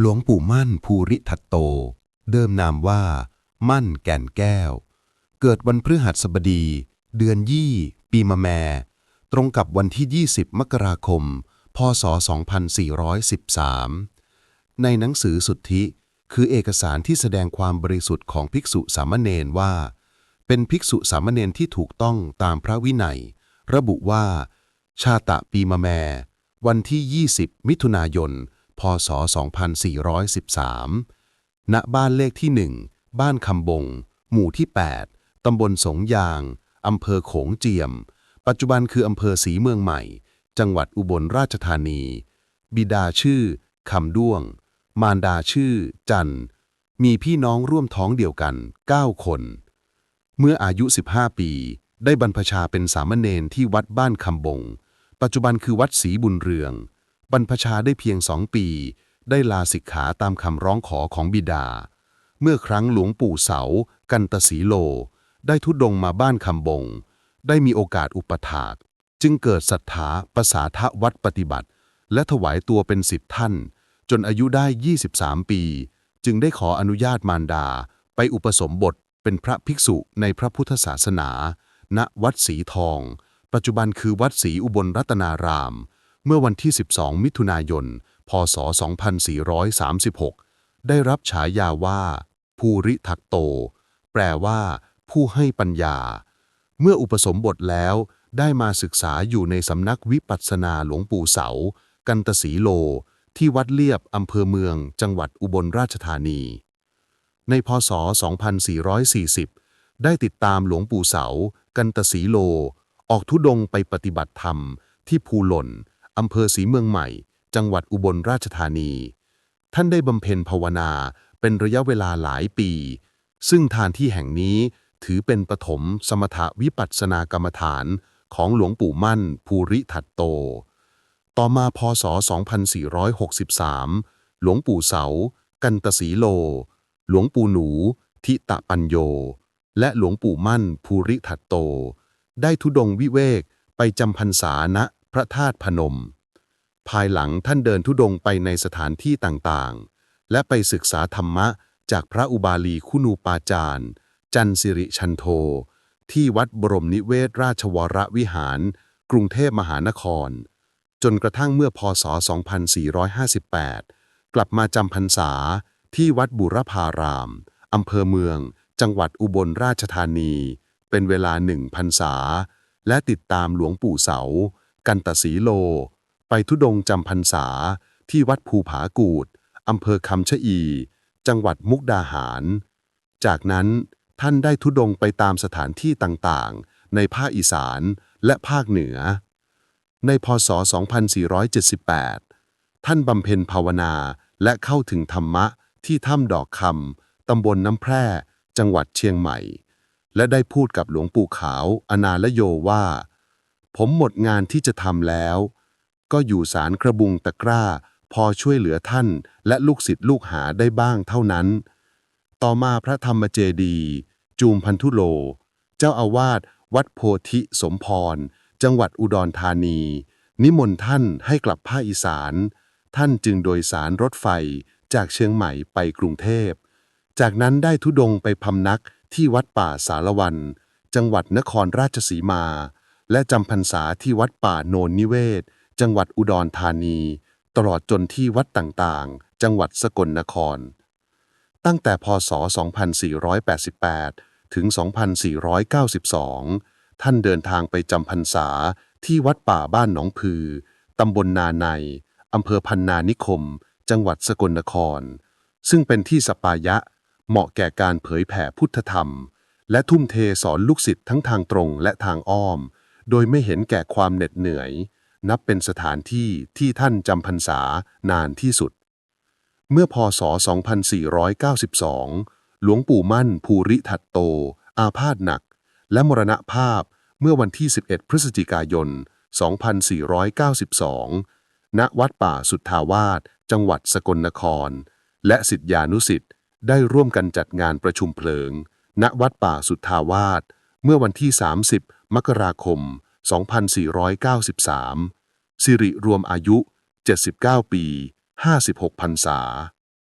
หลวงปู่มั่นภูริทัตโต เดิมนามว่า มั่นแก่นแก้ว เกิดวันพฤหัสบดี เดือนยี่ ปีมะแม ตรงกับวันที่ 20 มกราคม พศ 2413 ในหนังสือสุทธิ คือเอกสารที่แสดงความบริสุทธิ์ของภิกษุสามเณรว่า เป็นภิกษุสามเณรที่ถูกต้องตามพระวินัย ระบุว่า ชาตะปีมะแม วันที่ 20 มิถุนายน พศ 2413 ณ บ้านเลขที่ 1 บ้านคำบง หมู่ที่ 8 ตำบลสงยาง อำเภอโขงเจียม ปัจจุบันคืออำเภอศรีเมืองใหม่ จังหวัดอุบลราชธานี บิดาชื่อคำด้วง มารดาชื่อ จันทร์มีพี่น้องร่วมท้องเดียวกัน 9 คน เมื่ออายุ 15 ปี ได้บรรพชาเป็นสามเณรที่วัดบ้านคำบง ปัจจุบันคือวัดศรีบุญเรือง บรรพชาได้เพียงสองปี ได้ลาสิกขาตามคำร้องขอของบิดา เมื่อครั้งหลวงปู่เสา กันตสีโล ได้ทุดงมาบ้านคำบง ได้มีโอกาสอุปถาก จึงเกิดศรัทธาประสาทวัดปฏิบัติ และถวายตัวเป็นสิทธิท่าน จนอายุได้ 23 ปี จึงได้ขออนุญาตมารดา ไปอุปสมบทเป็นพระภิกษุในพระพุทธศาสนา ณ วัดศรีทอง ปัจจุบันคือวัดศรีอุบลรัตนาราม เมื่อวันที่ 12 มิถุนายน พศ 2436 ได้รับฉายาว่า ภูริทักโต แปลว่า ผู้ให้ปัญญา เมื่ออุปสมบทแล้วได้มาศึกษาอยู่ในสำนักวิปัสสนาหลวงปู่เสา กันตสีโล ที่วัดเลียบอำเภอเมือง จังหวัดอุบลราชธานี ในพศ 2440 ได้ติดตามหลวงปู่เสา กันตสีโล ออกทุดงไปปฏิบัติธรรมที่ภูหล่น อำเภอศรีเมืองใหม่ จังหวัดอุบลราชธานี ท่านได้บำเพ็ญภาวนาเป็นระยะเวลาหลายปี ซึ่งทานที่แห่งนี้ถือเป็นปฐมสมถวิปัสสนากรรมฐานของหลวงปู่มั่น ภูริทัตโต ต่อมาพศ 2463 หลวงปู่เสา กันตสีโล หลวงปู่หนู ทิตะปัญโย และหลวงปู่มั่น ภูริทัตโต ได้ทุดงวิเวกไปจำพรรษาณ พระธาตุพนม ภายหลังท่านเดินทุดงไปในสถานที่ต่างๆ และไปศึกษาธรรมะจากพระอุบาลีคุณูปาจารย์ จันสิริชันโท ที่วัดบรมนิเวศราชวรวิหาร กรุงเทพมหานคร จนกระทั่งเมื่อพศ 2458 กลับมาจำพรรษาที่วัดบุรพารามอำเภอเมือง จังหวัดอุบลราชธานี เป็นเวลาหนึ่งพรรษา และติดตามหลวงปู่เสา กันตสีโล ไปทุดงจำพรรษา ที่วัดภูผากูดอำเภอคำชะอี จังหวัดมุกดาหาร จากนั้นท่านได้ทุดงไปตามสถานที่ต่างๆ ในภาคอีสานและภาคเหนือ ในพศ 2478 ท่านบำเพ็ญภาวนาและเข้าถึงธรรมะที่ถ้ำดอกคำตำบลน้ำแพร่ จังหวัดเชียงใหม่ และได้พูดกับหลวงปู่ขาว อนาลโยว่า ผมหมดงานที่จะทำแล้ว ก็อยู่สารกระบุงตะกร้า พอช่วยเหลือท่านและลูกศิษย์ลูกหาได้บ้างเท่านั้น ต่อมาพระธรรมเจดี จูมพันธุโล เจ้าอาวาสวัดโพธิสมพร จังหวัดอุดรธานี นิมนต์ท่านให้กลับภาคอีสาน ท่านจึงโดยสารรถไฟจากเชียงใหม่ไปกรุงเทพ จากนั้นได้ทุดงไปพำนักที่วัดป่าสารวัน จังหวัดนครราชสีมา และจำพรรษาที่วัดป่าโนนนิเวศ จังหวัดอุดรธานี ตลอดจนที่วัดต่างๆ จังหวัดสกลนคร ตั้งแต่พศ 2488 ถึง 2492 ท่านเดินทางไปจำพรรษาที่วัดป่าบ้านหนองพือ ตำบลนาใน อำเภอพันนานิคม จังหวัดสกลนคร ซึ่งเป็นที่สปายะ เหมาะแก่การเผยแผ่พุทธธรรม และทุ่มเทสอนลูกศิษย์ทั้งทางตรงและทางอ้อม โดยไม่เห็นแก่ความเหน็ดเหนื่อย นับเป็นสถานที่ที่ท่านจำพรรษานานที่สุด เมื่อพศ 2492 หลวงปู่มั่นภูริทัตโต อาพาธหนัก และมรณภาพเมื่อวันที่ 11 พฤศจิกายน 2492 ณ วัดป่าสุทธาวาส จังหวัดสกลนคร และสิทธิานุสิทธิ์ได้ร่วมกันจัดงานประชุมเพลิง ณ วัดป่าสุทธาวาส เมื่อวันที่ 30 มกราคม 2493 สิริรวมอายุ 79 ปี 56 พรรษา